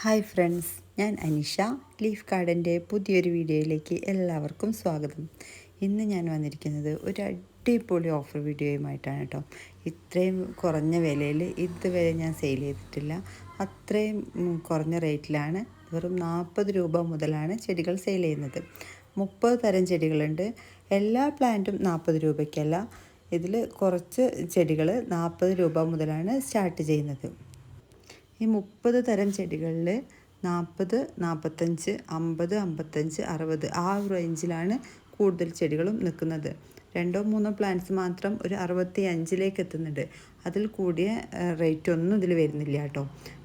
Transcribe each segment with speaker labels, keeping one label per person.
Speaker 1: hi friends ഞാൻ Anisha leaf ഗാർഡൻ്റെ പുതിയൊരു വീഡിയോയിലേക്ക് എല്ലാവർക്കും സ്വാഗതം ഇന്ന് ഞാൻ വന്നിരിക്കുന്നത് ഒരു അടിപൊളി ഓഫർ വീഡിയോയുമായിട്ടാണ് കേട്ടോ ഇത്രയും കുറഞ്ഞ വിലയിൽ ഇതുവരെ ഞാൻ സെയിൽ ചെയ്തിട്ടില്ല അത്രയും കുറഞ്ഞ റേറ്റിലാണ് വെറും നാൽപ്പത് രൂപ മുതലാണ് ചെടികൾ സെയിൽ ചെയ്യുന്നത് മുപ്പത് തരം ചെടികളുണ്ട് എല്ലാ പ്ലാന്റും നാൽപ്പത് രൂപയ്ക്കല്ല ഇതിൽ കുറച്ച് ചെടികൾ നാൽപ്പത് രൂപ മുതലാണ് സ്റ്റാർട്ട് ചെയ്യുന്നത് ഈ മുപ്പത് തരം ചെടികളിൽ നാൽപ്പത് നാൽപ്പത്തഞ്ച് അമ്പത് അമ്പത്തഞ്ച് അറുപത് ആ റേഞ്ചിലാണ് കൂടുതൽ ചെടികളും നിൽക്കുന്നത് രണ്ടോ മൂന്നോ പ്ലാന്റ്സ് മാത്രം ഒരു അറുപത്തി അഞ്ചിലേക്ക് എത്തുന്നുണ്ട് അതിൽ കൂടിയ റേറ്റ് ഒന്നും ഇതിൽ വരുന്നില്ല കേട്ടോ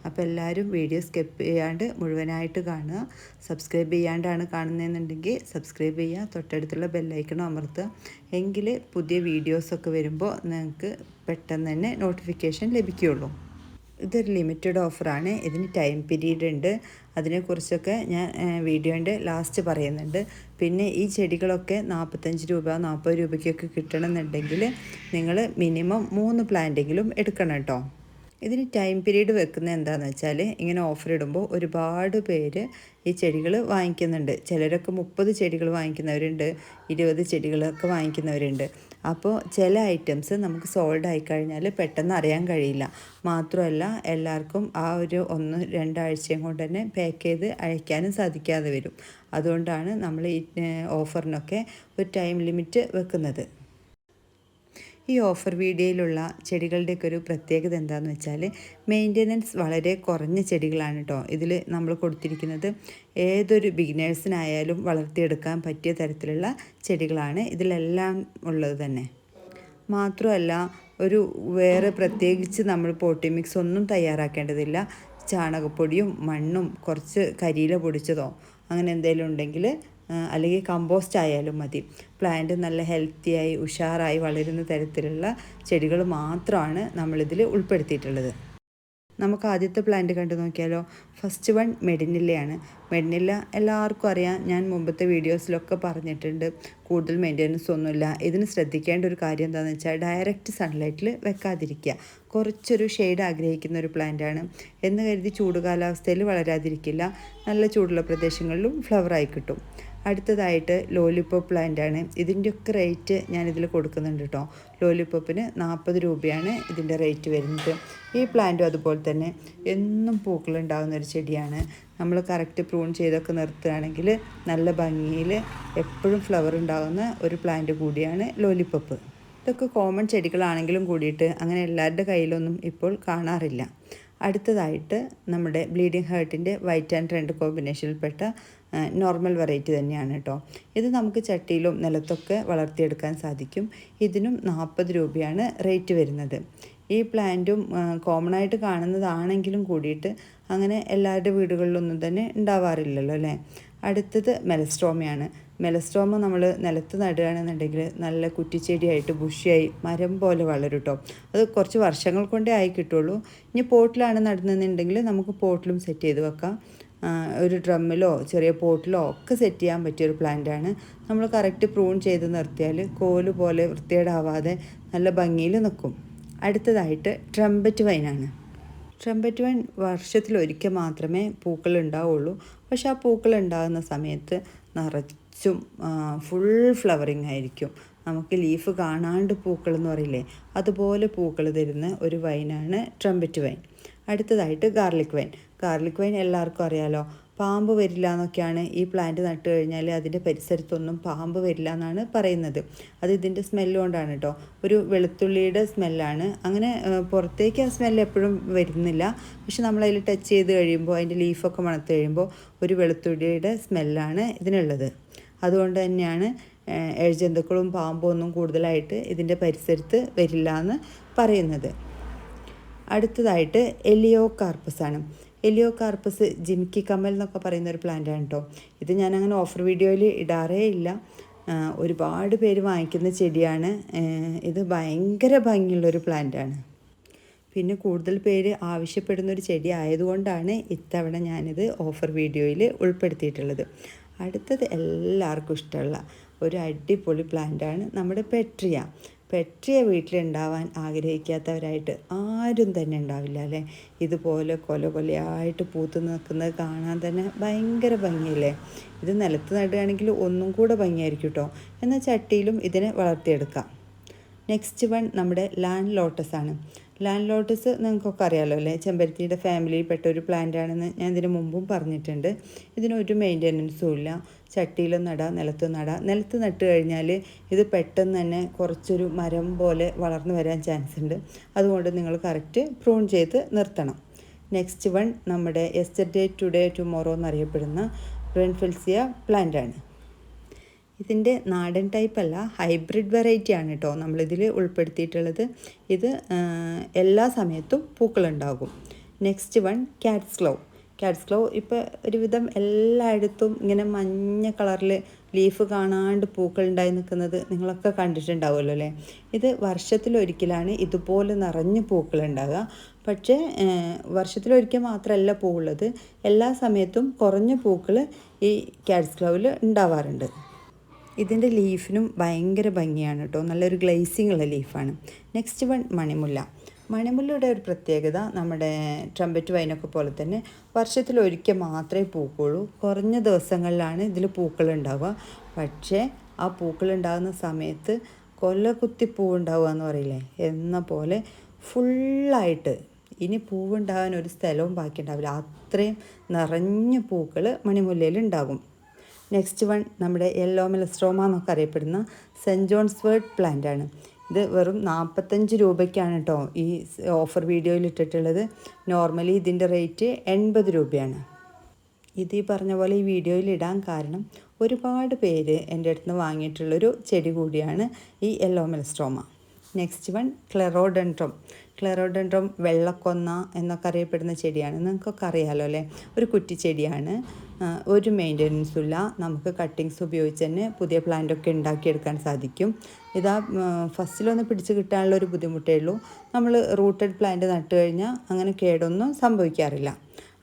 Speaker 1: അപ്പോൾ എല്ലാവരും വീഡിയോ സ്കിപ്പ് ചെയ്യാണ്ട് മുഴുവനായിട്ട് കാണുക സബ്സ്ക്രൈബ് ചെയ്യാണ്ടാണ് കാണുന്നതെന്നുണ്ടെങ്കിൽ സബ്സ്ക്രൈബ് ചെയ്യുക തൊട്ടടുത്തുള്ള ബെല്ലൈക്കണം അമർത്തുക എങ്കിൽ പുതിയ വീഡിയോസൊക്കെ വരുമ്പോൾ നിങ്ങൾക്ക് പെട്ടെന്ന് തന്നെ നോട്ടിഫിക്കേഷൻ ലഭിക്കുകയുള്ളൂ ഇതൊരു ലിമിറ്റഡ് ഓഫറാണ് ഇതിന് ടൈം പീരീഡ് ഉണ്ട് അതിനെക്കുറിച്ചൊക്കെ ഞാൻ വീഡിയോൻ്റെ ലാസ്റ്റ് പറയുന്നുണ്ട് പിന്നെ ഈ ചെടികളൊക്കെ നാൽപ്പത്തഞ്ച് രൂപ നാൽപ്പത് രൂപയ്ക്കൊക്കെ കിട്ടണമെന്നുണ്ടെങ്കിൽ നിങ്ങൾ മിനിമം മൂന്ന് പ്ലാന്റെങ്കിലും എടുക്കണം കേട്ടോ ഇതിന് ടൈം പീരീഡ് വെക്കുന്ന എന്താണെന്ന് വെച്ചാൽ ഇങ്ങനെ ഓഫർ ഇടുമ്പോൾ ഒരുപാട് പേര് ഈ ചെടികൾ വാങ്ങിക്കുന്നുണ്ട് ചിലരൊക്കെ മുപ്പത് ചെടികൾ വാങ്ങിക്കുന്നവരുണ്ട് ഇരുപത് ചെടികളൊക്കെ വാങ്ങിക്കുന്നവരുണ്ട് അപ്പോൾ ചില ഐറ്റംസ് നമുക്ക് സോൾഡ് ആയിക്കഴിഞ്ഞാൽ പെട്ടെന്ന് അറിയാൻ കഴിയില്ല മാത്രമല്ല എല്ലാവർക്കും ആ ഒരു ഒന്ന് രണ്ടാഴ്ചയും കൊണ്ട് തന്നെ പാക്ക് ചെയ്ത് അയക്കാനും സാധിക്കാതെ വരും അതുകൊണ്ടാണ് നമ്മൾ ഈ ഓഫറിനൊക്കെ ഒരു ടൈം ലിമിറ്റ് വെക്കുന്നത് ഈ ഓഫർ വീഡിയോയിലുള്ള ചെടികളുടെയൊക്കെ ഒരു പ്രത്യേകത എന്താണെന്ന് വെച്ചാൽ മെയിൻ്റനൻസ് വളരെ കുറഞ്ഞ ചെടികളാണ് കേട്ടോ ഇതിൽ നമ്മൾ കൊടുത്തിരിക്കുന്നത് ഏതൊരു ബിഗിനേഴ്സിനായാലും വളർത്തിയെടുക്കാൻ പറ്റിയ തരത്തിലുള്ള ചെടികളാണ് ഇതിലെല്ലാം ഉള്ളത് തന്നെ മാത്രമല്ല ഒരു വേറെ പ്രത്യേകിച്ച് നമ്മൾ പോട്ടി മിക്സ് ഒന്നും തയ്യാറാക്കേണ്ടതില്ല ചാണകപ്പൊടിയും മണ്ണും കുറച്ച് കരിയില പൊടിച്ചതോ അങ്ങനെ എന്തെങ്കിലും ഉണ്ടെങ്കിൽ അല്ലെങ്കിൽ കമ്പോസ്റ്റ് ആയാലും മതി പ്ലാന്റ് നല്ല ഹെൽത്തിയായി ഉഷാറായി വളരുന്ന തരത്തിലുള്ള ചെടികൾ മാത്രമാണ് നമ്മളിതിൽ ഉൾപ്പെടുത്തിയിട്ടുള്ളത് നമുക്ക് ആദ്യത്തെ പ്ലാന്റ് കണ്ടു നോക്കിയാലോ ഫസ്റ്റ് വൺ മെഡിനില്ലയാണ് മെഡിനില്ല എല്ലാവർക്കും അറിയാം ഞാൻ മുമ്പത്തെ വീഡിയോസിലൊക്കെ പറഞ്ഞിട്ടുണ്ട് കൂടുതൽ മെയിൻ്റനൻസ് ഒന്നുമില്ല ഇതിന് ശ്രദ്ധിക്കേണ്ട ഒരു കാര്യം എന്താണെന്ന് വെച്ചാൽ ഡയറക്റ്റ് സൺലൈറ്റിൽ വെക്കാതിരിക്കുക കുറച്ചൊരു ഷെയ്ഡ് ആഗ്രഹിക്കുന്ന ഒരു പ്ലാന്റാണ് എന്ന് കരുതി ചൂട് കാലാവസ്ഥയിൽ വളരാതിരിക്കില്ല നല്ല ചൂടുള്ള പ്രദേശങ്ങളിലും ഫ്ലവറായി കിട്ടും അടുത്തതായിട്ട് ലോലിപ്പോപ്പ് പ്ലാന്റാണ് ഇതിൻ്റെയൊക്കെ റേറ്റ് ഞാനിതിൽ കൊടുക്കുന്നുണ്ട് കേട്ടോ ലോലിപ്പോപ്പിന് നാൽപ്പത് രൂപയാണ് ഇതിൻ്റെ റേറ്റ് വരുന്നത് ഈ പ്ലാന്റും അതുപോലെ തന്നെ എന്നും പൂക്കളുണ്ടാകുന്ന ഒരു ചെടിയാണ് നമ്മൾ കറക്റ്റ് പ്രൂൺ ചെയ്തൊക്കെ നിർത്തുകയാണെങ്കിൽ നല്ല ഭംഗിയിൽ എപ്പോഴും ഫ്ലവർ ഉണ്ടാകുന്ന ഒരു പ്ലാന്റ് കൂടിയാണ് ലോലിപ്പോപ്പ് ഇതൊക്കെ കോമൺ ചെടികളാണെങ്കിലും കൂടിയിട്ട് അങ്ങനെ എല്ലാവരുടെ കയ്യിലൊന്നും ഇപ്പോൾ കാണാറില്ല അടുത്തതായിട്ട് നമ്മുടെ ബ്ലീഡിംഗ് ഹേർട്ടിൻ്റെ വൈറ്റ് ആൻഡ് റെഡ് കോമ്പിനേഷനിൽപ്പെട്ട നോർമൽ വെറൈറ്റി തന്നെയാണ് കേട്ടോ ഇത് നമുക്ക് ചട്ടിയിലും നിലത്തൊക്കെ വളർത്തിയെടുക്കാൻ സാധിക്കും ഇതിനും നാൽപ്പത് രൂപയാണ് റേറ്റ് വരുന്നത് ഈ പ്ലാന്റും കോമൺ ആയിട്ട് കാണുന്നതാണെങ്കിലും കൂടിയിട്ട് അങ്ങനെ എല്ലാവരുടെ വീടുകളിലൊന്നും തന്നെ ഉണ്ടാവാറില്ലല്ലോ അല്ലേ അടുത്തത് മെലസ്ട്രോമയാണ് മെലസ്റ്റോമ നമ്മൾ നിലത്ത് നടുകയാണെന്നുണ്ടെങ്കിൽ നല്ല കുറ്റിച്ചെടിയായിട്ട് ബുഷിയായി മരം പോലെ വളരും കേട്ടോ അത് കുറച്ച് വർഷങ്ങൾ കൊണ്ടേ ആയി കിട്ടുള്ളൂ ഇനി പോട്ടിലാണ് നടുന്നതെന്നുണ്ടെങ്കിൽ നമുക്ക് പോട്ടിലും സെറ്റ് ചെയ്ത് വെക്കാം ഒരു ഡ്രമ്മിലോ ചെറിയ പോട്ടിലോ ഒക്കെ സെറ്റ് ചെയ്യാൻ പറ്റിയൊരു പ്ലാന്റാണ് നമ്മൾ കറക്റ്റ് പ്രൂൺ ചെയ്ത് നിർത്തിയാൽ കോല് പോലെ വൃത്തിയേടാവാതെ നല്ല ഭംഗിയിൽ നിൽക്കും അടുത്തതായിട്ട് ട്രംബറ്റ് വൈനാണ് ട്രംബറ്റ് വൈൻ വർഷത്തിലൊരിക്കൽ മാത്രമേ പൂക്കൾ ഉണ്ടാവുള്ളൂ പക്ഷെ ആ പൂക്കൾ ഉണ്ടാകുന്ന സമയത്ത് നിറ നിറച്ചും ഫുൾ ഫ്ലവറിങ് ആയിരിക്കും നമുക്ക് ലീഫ് കാണാണ്ട് പൂക്കൾ എന്ന് പറയില്ലേ അതുപോലെ പൂക്കൾ തരുന്ന ഒരു വൈനാണ് ട്രംപറ്റ് വൈൻ അടുത്തതായിട്ട് ഗാർലിക് വൈൻ ഗാർലിക് വൈൻ എല്ലാവർക്കും അറിയാലോ പാമ്പ് വരില്ല എന്നൊക്കെയാണ് ഈ പ്ലാന്റ് നട്ടു കഴിഞ്ഞാൽ അതിൻ്റെ പരിസരത്തൊന്നും പാമ്പ് വരില്ല എന്നാണ് പറയുന്നത് അത് ഇതിൻ്റെ സ്മെല്ല് കൊണ്ടാണ് കേട്ടോ ഒരു വെളുത്തുള്ളിയുടെ സ്മെല്ലാണ് അങ്ങനെ പുറത്തേക്ക് ആ സ്മെല്ല് എപ്പോഴും വരുന്നില്ല പക്ഷെ നമ്മളതിൽ ടച്ച് ചെയ്ത് കഴിയുമ്പോൾ അതിൻ്റെ ലീഫൊക്കെ മണത്ത് കഴിയുമ്പോൾ ഒരു വെളുത്തുള്ളിയുടെ സ്മെല്ലാണ് ഇതിനുള്ളത് അതുകൊണ്ട് തന്നെയാണ് എഴുജന്തുക്കളും പാമ്പും ഒന്നും കൂടുതലായിട്ട് ഇതിൻ്റെ പരിസരത്ത് വരില്ല എന്ന് പറയുന്നത് അടുത്തതായിട്ട് എലിയോ കാർപ്പസാണ് എലിയോ കാർപ്പസ് ജിമിക്കി കമൽ എന്നൊക്കെ പറയുന്ന ഒരു പ്ലാന്റാണ് കേട്ടോ ഇത് ഞാനങ്ങനെ ഓഫർ വീഡിയോയിൽ ഇടാറേ ഇല്ല ഒരുപാട് പേര് വാങ്ങിക്കുന്ന ചെടിയാണ് ഇത് ഭയങ്കര ഭംഗിയുള്ളൊരു പ്ലാന്റാണ് പിന്നെ കൂടുതൽ പേര് ആവശ്യപ്പെടുന്ന ഒരു ചെടി ആയതുകൊണ്ടാണ് ഇത്തവണ ഞാനിത് ഓഫർ വീഡിയോയിൽ ഉൾപ്പെടുത്തിയിട്ടുള്ളത് അടുത്തത് എല്ലാവർക്കും ഇഷ്ടമുള്ള ഒരു അടിപൊളി പ്ലാന്റാണ് നമ്മുടെ പെട്രിയ പെട്രിയ വീട്ടിലുണ്ടാവാൻ ആഗ്രഹിക്കാത്തവരായിട്ട് ആരും തന്നെ ഉണ്ടാവില്ല അല്ലേ ഇതുപോലെ കൊല കൊലയായിട്ട് പൂത്ത് നിൽക്കുന്നത് കാണാൻ തന്നെ ഭയങ്കര ഭംഗിയല്ലേ ഇത് നിലത്ത് നടുകയാണെങ്കിൽ ഒന്നും കൂടെ ഭംഗിയായിരിക്കും കേട്ടോ എന്നാൽ ചട്ടിയിലും ഇതിനെ വളർത്തിയെടുക്കാം നെക്സ്റ്റ് വൺ നമ്മുടെ ലാൻഡ് ലോട്ടസ് ആണ് ലാൻഡ് ലോട്ടസ് നിങ്ങൾക്കൊക്കെ അറിയാമല്ലോ അല്ലേ ചെമ്പരത്തിയുടെ ഫാമിലിയിൽപ്പെട്ട ഒരു പ്ലാന്റാണെന്ന് ഞാൻ ഇതിന് മുമ്പും പറഞ്ഞിട്ടുണ്ട് ഇതിനൊരു മെയിൻ്റനൻസും ഇല്ല ചട്ടിയിലും നടാം നിലത്ത് നടാം നിലത്ത് നട്ട് കഴിഞ്ഞാൽ ഇത് പെട്ടെന്ന് തന്നെ കുറച്ചൊരു മരം പോലെ വളർന്നു വരാൻ ചാൻസ് ഉണ്ട് അതുകൊണ്ട് നിങ്ങൾ കറക്റ്റ് പ്രൂൺ ചെയ്ത് നിർത്തണം നെക്സ്റ്റ് വൺ നമ്മുടെ യെസ്റ്റർഡേ ടുഡേ ടുമോറോ എന്നറിയപ്പെടുന്ന റെൻഫെൽസിയ പ്ലാന്റാണ് ഇതിൻ്റെ നാടൻ ടൈപ്പ് അല്ല ഹൈബ്രിഡ് വെറൈറ്റി ആണ് കേട്ടോ നമ്മളിതിൽ ഉൾപ്പെടുത്തിയിട്ടുള്ളത് ഇത് എല്ലാ സമയത്തും പൂക്കളുണ്ടാകും next one cat's claw cat's claw ഇപ്പോൾ ഒരുവിധം എല്ലായിടത്തും ഇങ്ങനെ മഞ്ഞ കളറിൽ ലീഫ് കാണാണ്ട് പൂക്കൾ ഉണ്ടായി നിൽക്കുന്നത് നിങ്ങളൊക്കെ കണ്ടിട്ടുണ്ടാവുമല്ലോ അല്ലേ ഇത് വർഷത്തിലൊരിക്കലാണ് ഇതുപോലെ നിറഞ്ഞ് പൂക്കളുണ്ടാകുക പക്ഷേ വർഷത്തിലൊരിക്കൽ മാത്രമല്ല പൂവുള്ളത് എല്ലാ സമയത്തും കുറഞ്ഞ പൂക്കൾ ഈ ക്യാറ്റ്സ് ക്ലോവിൽ ഉണ്ടാവാറുണ്ട് ഇതിൻ്റെ ലീഫിനും ഭയങ്കര ഭംഗിയാണ് കേട്ടോ നല്ലൊരു ഗ്ലേസിംഗ് ഉള്ള ലീഫാണ് നെക്സ്റ്റ് വൺ മണിമുല്ല മണിമുല്ലയുടെ ഒരു പ്രത്യേകത നമ്മുടെ ട്രംപറ്റ് വൈനൊക്കെ പോലെ തന്നെ വർഷത്തിൽ ഒരിക്കൽ മാത്രമേ പൂക്കുള്ളൂ കുറഞ്ഞ ദിവസങ്ങളിലാണ് ഇതിൽ ഉണ്ടാവുക പക്ഷേ ആ ഉണ്ടാകുന്ന സമയത്ത് കൊല്ലക്കുത്തി പൂവുണ്ടാവുക എന്ന് പറയില്ലേ എന്ന പോലെ ഫുള്ളായിട്ട് ഇനി പൂവുണ്ടാകാൻ ഒരു സ്ഥലവും ഉണ്ടാവില്ല അത്രയും നിറഞ്ഞ പൂക്കൾ മണിമുല്ലയിൽ ഉണ്ടാകും നെക്സ്റ്റ് വൺ നമ്മുടെ യെല്ലോ മെലസ്ട്രോമ എന്നൊക്കെ അറിയപ്പെടുന്ന സെൻറ്റ് ജോൺസ് വേർഡ് പ്ലാന്റ് ആണ് ഇത് വെറും നാൽപ്പത്തഞ്ച് രൂപയ്ക്കാണ് കേട്ടോ ഈ ഓഫർ വീഡിയോയിൽ ഇട്ടിട്ടുള്ളത് നോർമലി ഇതിൻ്റെ റേറ്റ് എൺപത് രൂപയാണ് ഇത് ഈ പറഞ്ഞ പോലെ ഈ വീഡിയോയിൽ ഇടാൻ കാരണം ഒരുപാട് പേര് എൻ്റെ അടുത്ത് നിന്ന് വാങ്ങിയിട്ടുള്ളൊരു ചെടി കൂടിയാണ് ഈ yellow melastoma next one clerodendrum clerodendrum വെള്ളക്കൊന്ന എന്നൊക്കെ അറിയപ്പെടുന്ന ചെടിയാണ് നിങ്ങൾക്കൊക്കെ അറിയാമല്ലോ അല്ലേ ഒരു കുറ്റിച്ചെടിയാണ് ഒരു മെയിൻ്റനൻസും നമുക്ക് കട്ടിങ്സ് ഉപയോഗിച്ച് തന്നെ പുതിയ പ്ലാന്റൊക്കെ ഉണ്ടാക്കിയെടുക്കാൻ സാധിക്കും ഇതാ ഫസ്റ്റിലൊന്ന് പിടിച്ച് കിട്ടാനുള്ള ഒരു ബുദ്ധിമുട്ടേ ഉള്ളൂ നമ്മൾ റൂട്ടഡ് പ്ലാന്റ് നട്ടു കഴിഞ്ഞാൽ അങ്ങനെ കേടൊന്നും സംഭവിക്കാറില്ല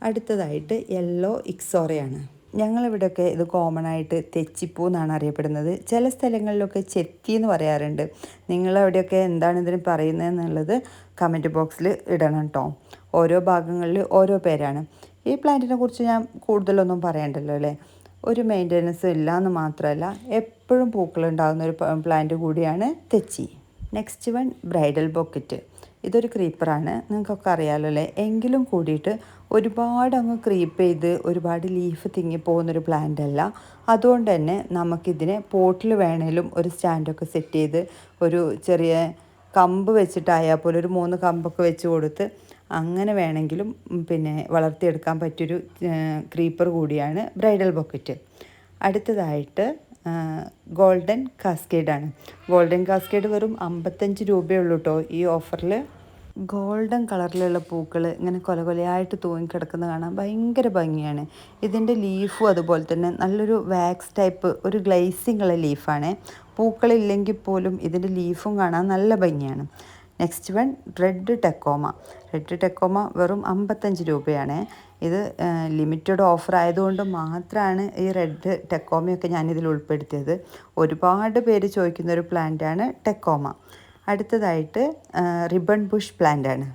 Speaker 1: അടുത്തതായിട്ട് യെല്ലോ ഇക്സോറയാണ് ഞങ്ങളിവിടെയൊക്കെ ഇത് കോമൺ ആയിട്ട് തെച്ചിപ്പൂ എന്നാണ് അറിയപ്പെടുന്നത് ചില സ്ഥലങ്ങളിലൊക്കെ ചെത്തി എന്ന് പറയാറുണ്ട് നിങ്ങൾ അവിടെയൊക്കെ എന്താണ് ഇതിന് പറയുന്നത് എന്നുള്ളത് കമൻറ്റ് ബോക്സിൽ ഇടണം കേട്ടോ ഓരോ ഭാഗങ്ങളിൽ ഓരോ പേരാണ് ഈ പ്ലാന്റിനെ കുറിച്ച് ഞാൻ കൂടുതലൊന്നും പറയണ്ടല്ലോ അല്ലേ ഒരു മെയിൻ്റനൻസ് ഇല്ല എന്ന് മാത്രമല്ല എപ്പോഴും പൂക്കളുണ്ടാകുന്ന ഒരു പ്ലാന്റ് കൂടിയാണ് തെച്ചി നെക്സ്റ്റ് വൺ ബ്രൈഡൽ ബോക്കറ്റ് ഇതൊരു ക്രീപ്പറാണ് നിങ്ങൾക്കൊക്കെ അറിയാമല്ലോ അല്ലേ എങ്കിലും കൂടിയിട്ട് ഒരുപാട് അങ്ങ് ക്രീപ്പ് ചെയ്ത് ഒരുപാട് ലീഫ് തിങ്ങി പോകുന്നൊരു പ്ലാന്റ് അല്ല അതുകൊണ്ട് തന്നെ നമുക്കിതിനെ പോട്ടിൽ വേണേലും ഒരു സ്റ്റാൻഡൊക്കെ സെറ്റ് ചെയ്ത് ഒരു ചെറിയ കമ്പ് വെച്ചിട്ടായാൽ പോലെ ഒരു മൂന്ന് കമ്പൊക്കെ വെച്ച് കൊടുത്ത് അങ്ങനെ വേണമെങ്കിലും പിന്നെ വളർത്തിയെടുക്കാൻ പറ്റിയൊരു ക്രീപ്പർ കൂടിയാണ് ബ്രൈഡൽ ബൊക്കറ്റ് അടുത്തതായിട്ട് ഗോൾഡൻ കാസ്കേഡാണ് ഗോൾഡൻ കാസ്കേഡ് വെറും അമ്പത്തഞ്ച് രൂപയേ ഉള്ളൂ കേട്ടോ ഈ ഓഫറിൽ ഗോൾഡൻ കളറിലുള്ള പൂക്കൾ ഇങ്ങനെ കൊല കൊലയായിട്ട് തൂങ്ങിക്കിടക്കുന്ന കാണാൻ ഭയങ്കര ഭംഗിയാണ് ഇതിൻ്റെ ലീഫും അതുപോലെ തന്നെ നല്ലൊരു വാക്സ് ടൈപ്പ് ഒരു ഗ്ലൈസിങ് ഉള്ള ലീഫാണ് പൂക്കളില്ലെങ്കിൽ പോലും ഇതിൻ്റെ ലീഫും കാണാൻ നല്ല ഭംഗിയാണ് next one red tecoma red tecoma വെറും അമ്പത്തഞ്ച് രൂപയാണ് ഇത് ലിമിറ്റഡ് ഓഫർ ആയതുകൊണ്ട് മാത്രമാണ് ഈ റെഡ് ടെക്കോമയൊക്കെ ഞാനിതിൽ ഉൾപ്പെടുത്തിയത് ഒരുപാട് പേര് ചോദിക്കുന്ന ഒരു പ്ലാന്റാണ് ടെക്കോമ അടുത്തതായിട്ട് റിബൺ ബുഷ് പ്ലാന്റാണ്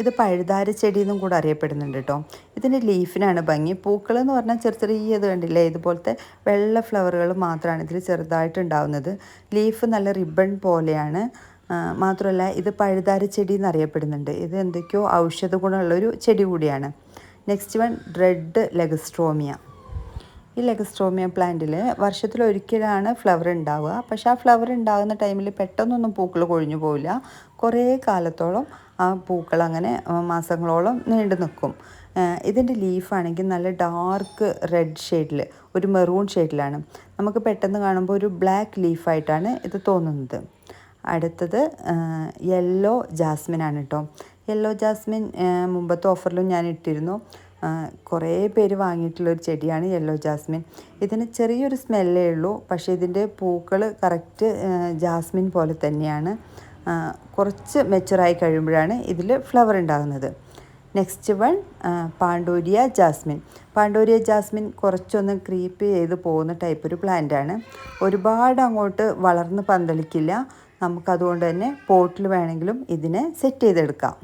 Speaker 1: ഇത് പഴുതാര ചെടി എന്നും കൂടെ അറിയപ്പെടുന്നുണ്ട് കേട്ടോ ഇതിൻ്റെ ലീഫിനാണ് ഭംഗി പൂക്കൾ എന്ന് പറഞ്ഞാൽ ചെറിയ ചെറിയത് കണ്ടില്ലേ ഇതുപോലത്തെ വെള്ള ഫ്ലവറുകൾ മാത്രമാണ് ഇതിൽ ചെറുതായിട്ട് ലീഫ് നല്ല റിബൺ പോലെയാണ് മാത്രമല്ല ഇത് പഴുതാര ചെടി എന്നറിയപ്പെടുന്നുണ്ട് ഇത് എന്തൊക്കെയോ ഔഷധ ഗുണമുള്ളൊരു ചെടി കൂടിയാണ് നെക്സ്റ്റ് വൺ റെഡ് ലെഗസ്ട്രോമിയ ഈ ലെഗസ്ട്രോമിയ പ്ലാന്റിൽ വർഷത്തിൽ ഒരിക്കലാണ് ഫ്ലവർ ഉണ്ടാവുക പക്ഷേ ആ ഫ്ലവർ ഉണ്ടാകുന്ന ടൈമിൽ പെട്ടെന്നൊന്നും പൂക്കൾ കൊഴിഞ്ഞു പോവില്ല കുറേ കാലത്തോളം ആ പൂക്കൾ അങ്ങനെ മാസങ്ങളോളം നീണ്ടു നിൽക്കും ഇതിൻ്റെ ലീഫാണെങ്കിൽ നല്ല ഡാർക്ക് റെഡ് ഷെയ്ഡിൽ ഒരു മെറൂൺ ഷെയ്ഡിലാണ് നമുക്ക് പെട്ടെന്ന് കാണുമ്പോൾ ഒരു ബ്ലാക്ക് ലീഫായിട്ടാണ് ഇത് തോന്നുന്നത് അടുത്തത് യെല്ലോ ജാസ്മിൻ ആണ് കേട്ടോ യെല്ലോ ജാസ്മിൻ മുമ്പത്തെ ഓഫറിലും ഞാൻ ഇട്ടിരുന്നു കുറേ പേര് വാങ്ങിയിട്ടുള്ളൊരു ചെടിയാണ് യെല്ലോ ജാസ്മിൻ ഇതിന് ചെറിയൊരു സ്മെല്ലേ ഉള്ളൂ പക്ഷേ ഇതിൻ്റെ പൂക്കൾ കറക്റ്റ് ജാസ്മിൻ പോലെ തന്നെയാണ് കുറച്ച് മെച്ചുറായി കഴിയുമ്പോഴാണ് ഇതിൽ ഫ്ലവർ ഉണ്ടാകുന്നത് next one pandorea jasmine pandorea jasmine കുറച്ചൊന്ന് ക്രീപ്പ് ചെയ്ത് പോകുന്ന ടൈപ്പ് ഒരു പ്ലാന്റ് ആണ് ഒരുപാട് അങ്ങോട്ട് വളർന്ന് പന്തളിക്കില്ല നമുക്കതുകൊണ്ട് തന്നെ പോട്ടിൽ വേണമെങ്കിലും ഇതിനെ സെറ്റ് ചെയ്തെടുക്കാം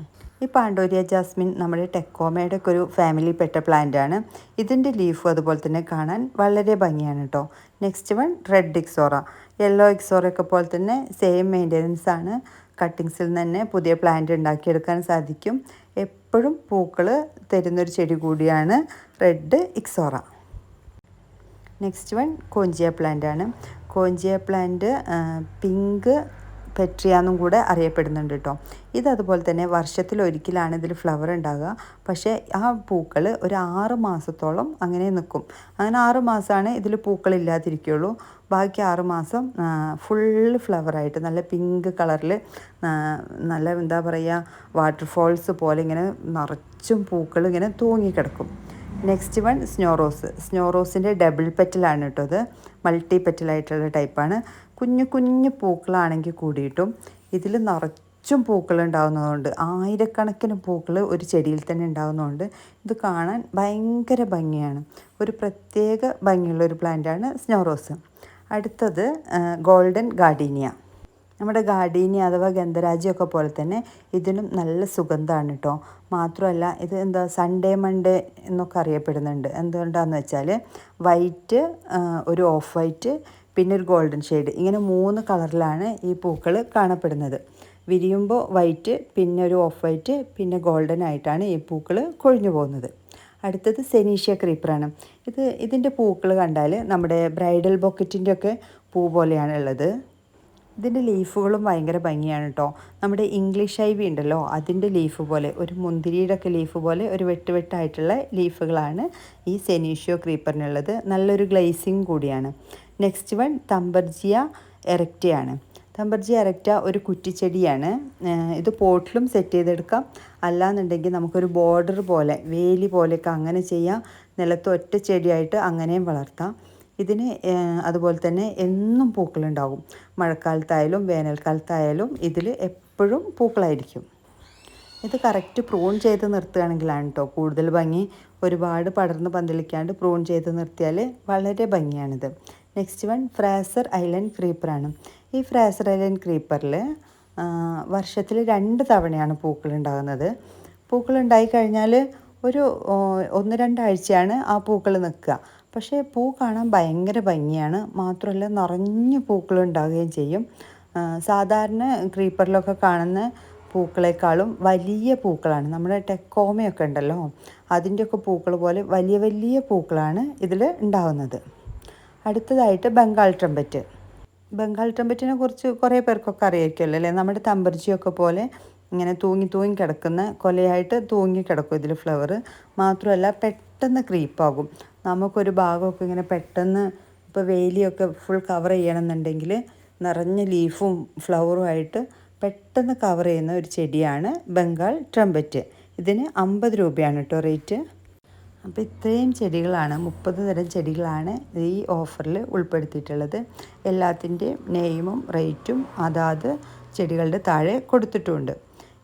Speaker 1: ഈ പാണ്ടോരിയ ജാസ്മിൻ നമ്മുടെ ടെക്കോമയുടെ ഒക്കെ ഒരു ഫാമിലിയിൽപ്പെട്ട പ്ലാന്റ് ആണ് ഇതിൻ്റെ ലീഫ് അതുപോലെ തന്നെ കാണാൻ വളരെ ഭംഗിയാണ് കേട്ടോ next one red ixora yellow ixora ഒക്കെ പോലെ തന്നെ സെയിം മെയിൻ്റെനൻസ് ആണ് കട്ടിങ്സിൽ തന്നെ പുതിയ പ്ലാന്റ് ഉണ്ടാക്കിയെടുക്കാൻ സാധിക്കും എപ്പോഴും പൂക്കൾ തരുന്നൊരു ചെടി കൂടിയാണ് red ixora next one congea plant ആണ് കോഞ്ചിയ പ്ലാന്റ് പിങ്ക് പെട്രിയാന്നും കൂടെ അറിയപ്പെടുന്നുണ്ട് കേട്ടോ ഇതതുപോലെ തന്നെ വർഷത്തിൽ ഒരിക്കലാണ് ഇതിൽ ഫ്ലവർ ഉണ്ടാകുക പക്ഷേ ആ പൂക്കൾ ഒരു ആറ് മാസത്തോളം അങ്ങനെ നിൽക്കും അങ്ങനെ ആറ് മാസമാണ് ഇതിൽ പൂക്കൾ ഇല്ലാതിരിക്കുകയുള്ളൂ ബാക്കി ആറ് മാസം ഫുള്ള് ഫ്ലവറായിട്ട് നല്ല പിങ്ക് കളറിൽ നല്ല എന്താ പറയുക വാട്ടർഫോൾസ് പോലെ ഇങ്ങനെ നിറച്ചും പൂക്കൾ ഇങ്ങനെ തൂങ്ങിക്കിടക്കും നെക്സ്റ്റ് വൺ സ്നോറോസ് സ്നോറോസിൻ്റെ ഡബിൾ പെറ്റലാണ് കേട്ടോ അത് മൾട്ടി പെറ്റലായിട്ടുള്ള ടൈപ്പാണ് കുഞ്ഞു കുഞ്ഞു പൂക്കളാണെങ്കിൽ കൂടിയിട്ടും ഇതിൽ നിറച്ചും പൂക്കൾ ഉണ്ടാകുന്നതുകൊണ്ട് ആയിരക്കണക്കിന് പൂക്കൾ ഒരു ചെടിയിൽ തന്നെ ഉണ്ടാകുന്നതുകൊണ്ട് ഇത് കാണാൻ ഭയങ്കര ഭംഗിയാണ് ഒരു പ്രത്യേക ഭംഗിയുള്ള ഒരു പ്ലാന്റാണ് സ്നോറോസ് അടുത്തത് ഗോൾഡൻ ഗാർഡീനിയ നമ്മുടെ ഗാർഡീനിയ അഥവാ ഗന്ധരാജിയൊക്കെ പോലെ തന്നെ ഇതിനും നല്ല സുഗന്ധമാണ് കേട്ടോ മാത്രമല്ല ഇത് എന്താ സൺഡേ മൺഡേ എന്നൊക്കെ അറിയപ്പെടുന്നുണ്ട് എന്തുകൊണ്ടാണെന്ന് വെച്ചാൽ വൈറ്റ് ഒരു ഓഫ് വൈറ്റ് പിന്നെ ഒരു ഗോൾഡൻ ഷെയ്ഡ് ഇങ്ങനെ മൂന്ന് കളറിലാണ് ഈ പൂക്കൾ കാണപ്പെടുന്നത് വിരിയുമ്പോൾ വൈറ്റ് പിന്നെ ഒരു ഓഫ് വൈറ്റ് പിന്നെ ഗോൾഡൻ ആയിട്ടാണ് ഈ പൂക്കൾ കൊഴിഞ്ഞു പോകുന്നത് അടുത്തത് സെനീഷ്യ ക്രീപ്പറാണ് ഇത് ഇതിൻ്റെ പൂക്കൾ കണ്ടാൽ നമ്മുടെ ബ്രൈഡൽ ബോക്കറ്റിൻ്റെയൊക്കെ ഒക്കെ പൂ പോലെയാണ് ഉള്ളത് ഇതിൻ്റെ ലീഫുകളും ഭയങ്കര ഭംഗിയാണ് കേട്ടോ നമ്മുടെ ഇംഗ്ലീഷ് ഐവി ഉണ്ടല്ലോ അതിൻ്റെ ലീഫ് പോലെ ഒരു മുന്തിരിയുടെ ഒക്കെ ലീഫ് പോലെ ഒരു വെട്ട് വെട്ടായിട്ടുള്ള ലീഫുകളാണ് ഈ സെനീഷ്യോ ക്രീപ്പറിനുള്ളത് നല്ലൊരു ഗ്ലേസിങ് കൂടിയാണ് നെക്സ്റ്റ് വൺ തമ്പർജിയ എറക്റ്റയാണ് തമ്പർജി എറക്റ്റ ഒരു കുറ്റിച്ചെടിയാണ് ഇത് പോട്ടിലും സെറ്റ് ചെയ്തെടുക്കാം അല്ലാന്നുണ്ടെങ്കിൽ നമുക്കൊരു ബോർഡർ പോലെ വേലി പോലെയൊക്കെ അങ്ങനെ ചെയ്യാം നിലത്ത് ഒറ്റ ചെടിയായിട്ട് അങ്ങനെയും വളർത്താം ഇതിന് അതുപോലെ തന്നെ എന്നും പൂക്കളുണ്ടാകും മഴക്കാലത്തായാലും വേനൽക്കാലത്തായാലും ഇതിൽ എപ്പോഴും പൂക്കളായിരിക്കും ഇത് കറക്റ്റ് പ്രൂൺ ചെയ്ത് നിർത്തുകയാണെങ്കിലാണ് കേട്ടോ കൂടുതൽ ഭംഗി ഒരുപാട് പടർന്ന് പന്തലിക്കാണ്ട് പ്രൂൺ ചെയ്ത് നിർത്തിയാൽ വളരെ ഭംഗിയാണിത് നെക്സ്റ്റ് വൺ ഫ്രാസർ ഐലൻഡ് ക്രീപ്പറാണ് ഈ ഫ്രാസർ ഐലൻഡ് ക്രീപ്പറിൽ വർഷത്തിൽ രണ്ട് തവണയാണ് പൂക്കൾ ഉണ്ടാകുന്നത് പൂക്കൾ കഴിഞ്ഞാൽ ഒരു ഒന്ന് രണ്ടാഴ്ചയാണ് ആ പൂക്കൾ നിൽക്കുക പക്ഷേ പൂ കാണാൻ ഭയങ്കര ഭംഗിയാണ് മാത്രമല്ല നിറഞ്ഞു പൂക്കൾ ഉണ്ടാവുകയും ചെയ്യും സാധാരണ ക്രീപ്പറിലൊക്കെ കാണുന്ന പൂക്കളെക്കാളും വലിയ പൂക്കളാണ് നമ്മുടെ ടെക്കോമയൊക്കെ ഉണ്ടല്ലോ അതിൻ്റെയൊക്കെ പൂക്കൾ പോലെ വലിയ വലിയ പൂക്കളാണ് ഇതിൽ ഉണ്ടാവുന്നത് അടുത്തതായിട്ട് ബംഗാൾ ട്രംപറ്റ് ബംഗാൾ ട്രംപറ്റിനെ കുറിച്ച് കുറേ പേർക്കൊക്കെ അറിയായിരിക്കുമല്ലോ അല്ലേ നമ്മുടെ തമ്പർജിയൊക്കെ പോലെ ഇങ്ങനെ തൂങ്ങി തൂങ്ങി കിടക്കുന്ന കൊലയായിട്ട് തൂങ്ങി കിടക്കും ഇതിൽ ഫ്ലവർ മാത്രമല്ല പെട്ടെന്ന് ക്രീപ്പാകും നമുക്കൊരു ഭാഗമൊക്കെ ഇങ്ങനെ പെട്ടെന്ന് ഇപ്പോൾ വേലിയൊക്കെ ഫുൾ കവർ ചെയ്യണമെന്നുണ്ടെങ്കിൽ നിറഞ്ഞ ലീഫും ഫ്ലവറും ആയിട്ട് പെട്ടെന്ന് കവർ ചെയ്യുന്ന ഒരു ചെടിയാണ് ബംഗാൾ ട്രംപറ്റ് ഇതിന് അമ്പത് രൂപയാണ് കേട്ടോ റേറ്റ് അപ്പം ഇത്രയും ചെടികളാണ് മുപ്പത് തരം ചെടികളാണ് ഈ ഓഫറിൽ ഉൾപ്പെടുത്തിയിട്ടുള്ളത് എല്ലാത്തിൻ്റെയും നെയ്മും റേറ്റും അതാത് ചെടികളുടെ താഴെ കൊടുത്തിട്ടുമുണ്ട്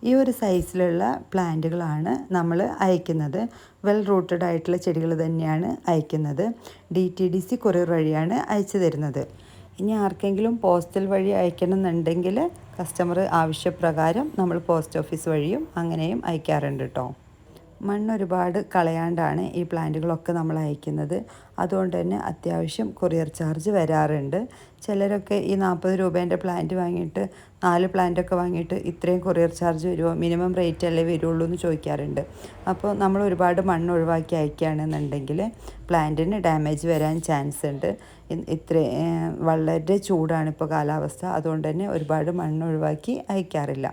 Speaker 1: ഈ ഒരു സൈസിലുള്ള പ്ലാന്റുകളാണ് നമ്മൾ അയക്കുന്നത് വെൽ റൂട്ടഡ് ആയിട്ടുള്ള ചെടികൾ തന്നെയാണ് അയക്കുന്നത് D T D C courier വഴിയാണ് അയച്ചു തരുന്നത് ഇനി ആർക്കെങ്കിലും പോസ്റ്റൽ വഴി അയക്കണമെന്നുണ്ടെങ്കിൽ കസ്റ്റമർ ആവശ്യപ്രകാരം നമ്മൾ പോസ്റ്റ് ഓഫീസ് വഴിയും അങ്ങനെയും അയക്കാറുണ്ട് കേട്ടോ മണ്ണൊരുപാട് കളയാണ്ടാണ് ഈ പ്ലാന്റുകളൊക്കെ നമ്മൾ അയക്കുന്നത് അതുകൊണ്ട് തന്നെ അത്യാവശ്യം കൊറിയർ ചാർജ് വരാറുണ്ട് ചിലരൊക്കെ ഈ നാൽപ്പത് രൂപേൻ്റെ പ്ലാന്റ് വാങ്ങിയിട്ട് നാല് പ്ലാന്റൊക്കെ വാങ്ങിയിട്ട് ഇത്രയും കൊറിയർ ചാർജ് വരുമോ മിനിമം റേറ്റ് അല്ലേ വരുള്ളൂ എന്ന് ചോദിക്കാറുണ്ട് അപ്പോൾ നമ്മൾ ഒരുപാട് മണ്ണ് ഒഴിവാക്കി അയക്കുകയാണെന്നുണ്ടെങ്കിൽ പ്ലാന്റിന് ഡാമേജ് വരാൻ ചാൻസ് ഉണ്ട് ഇത്ര വളരെ ചൂടാണ് ഇപ്പോൾ കാലാവസ്ഥ അതുകൊണ്ട് തന്നെ ഒരുപാട് മണ്ണ് ഒഴിവാക്കി അയക്കാറില്ല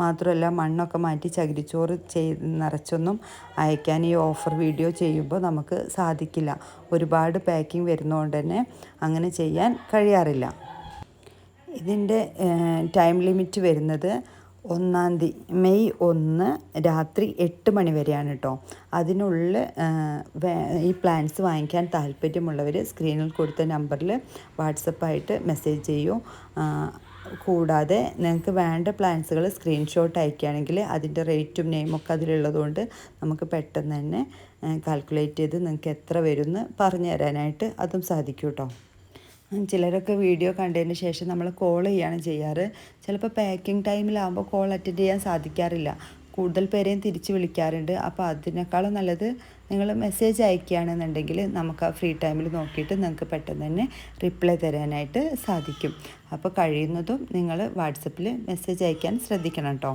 Speaker 1: മാത്രമല്ല മണ്ണൊക്കെ മാറ്റി ചകിരിച്ചോറ് ചെയ് നിറച്ചൊന്നും അയക്കാൻ ഈ ഓഫർ വീഡിയോ ചെയ്യുമ്പോൾ നമുക്ക് സാധിക്കില്ല ഒരുപാട് പാക്കിംഗ് വരുന്നതുകൊണ്ട് തന്നെ അങ്ങനെ ചെയ്യാൻ കഴിയാറില്ല ചെയ്യാറില്ല ഇതിൻ്റെ ടൈം ലിമിറ്റ് വരുന്നത് ഒന്നാം തീയതി മെയ് ഒന്ന് രാത്രി എട്ട് മണി വരെയാണ് കേട്ടോ അതിനുള്ളിൽ ഈ പ്ലാൻസ് വാങ്ങിക്കാൻ താല്പര്യമുള്ളവർ സ്ക്രീനിൽ കൊടുത്ത നമ്പറിൽ വാട്സപ്പായിട്ട് മെസ്സേജ് ചെയ്യൂ കൂടാതെ നിങ്ങൾക്ക് വേണ്ട പ്ലാൻസുകൾ സ്ക്രീൻഷോട്ട് അയക്കുകയാണെങ്കിൽ അതിൻ്റെ റേറ്റും ഒക്കെ അതിലുള്ളതുകൊണ്ട് നമുക്ക് പെട്ടെന്ന് തന്നെ കാൽക്കുലേറ്റ് ചെയ്ത് നിങ്ങൾക്ക് എത്ര വരുമെന്ന് പറഞ്ഞു തരാനായിട്ട് അതും സാധിക്കും കേട്ടോ ചിലരൊക്കെ വീഡിയോ കണ്ടതിന് ശേഷം നമ്മൾ കോൾ ചെയ്യാണ് ചെയ്യാറ് ചിലപ്പോൾ പാക്കിംഗ് ടൈമിലാകുമ്പോൾ കോൾ അറ്റൻഡ് ചെയ്യാൻ സാധിക്കാറില്ല കൂടുതൽ പേരെയും തിരിച്ച് വിളിക്കാറുണ്ട് അപ്പോൾ അതിനേക്കാളും നല്ലത് നിങ്ങൾ മെസ്സേജ് അയക്കുകയാണെന്നുണ്ടെങ്കിൽ നമുക്ക് ആ ഫ്രീ ടൈമിൽ നോക്കിയിട്ട് നിങ്ങൾക്ക് പെട്ടെന്ന് തന്നെ റിപ്ലൈ തരാനായിട്ട് സാധിക്കും അപ്പോൾ കഴിയുന്നതും നിങ്ങൾ വാട്സപ്പിൽ മെസ്സേജ് അയക്കാൻ ശ്രദ്ധിക്കണം കേട്ടോ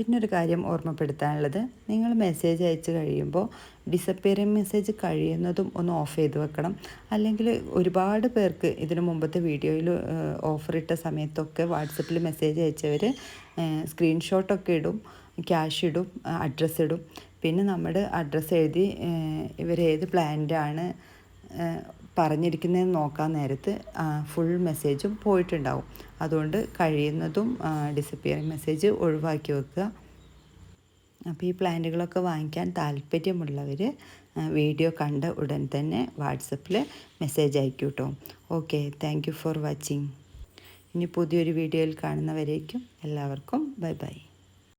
Speaker 1: പിന്നൊരു ഒരു കാര്യം ഓർമ്മപ്പെടുത്താനുള്ളത് നിങ്ങൾ മെസ്സേജ് അയച്ച് കഴിയുമ്പോൾ ഡിസപ്പിയറിങ് മെസ്സേജ് കഴിയുന്നതും ഒന്ന് ഓഫ് ചെയ്ത് വെക്കണം അല്ലെങ്കിൽ ഒരുപാട് പേർക്ക് ഇതിനു മുമ്പത്തെ വീഡിയോയിൽ ഓഫർ ഇട്ട സമയത്തൊക്കെ വാട്സപ്പിൽ മെസ്സേജ് അയച്ചവർ സ്ക്രീൻഷോട്ടൊക്കെ ഇടും ക്യാഷ് ഇടും അഡ്രസ്സ് ഇടും പിന്നെ നമ്മുടെ അഡ്രസ്സ് എഴുതി ഇവരേത് പ്ലാൻ്റാണ് പറഞ്ഞിരിക്കുന്നത് നോക്കാൻ നേരത്ത് ഫുൾ മെസ്സേജും പോയിട്ടുണ്ടാവും അതുകൊണ്ട് കഴിയുന്നതും ഡിസപ്പിയറിങ് മെസ്സേജ് ഒഴിവാക്കി വെക്കുക അപ്പോൾ ഈ പ്ലാന്റുകളൊക്കെ വാങ്ങിക്കാൻ താല്പര്യമുള്ളവർ വീഡിയോ കണ്ട ഉടൻ തന്നെ വാട്സപ്പിൽ മെസ്സേജ് അയക്കൂ കേട്ടോ ഓക്കെ താങ്ക് ഫോർ വാച്ചിങ് ഇനി പുതിയൊരു വീഡിയോയിൽ കാണുന്നവരേക്കും എല്ലാവർക്കും ബൈ ബൈ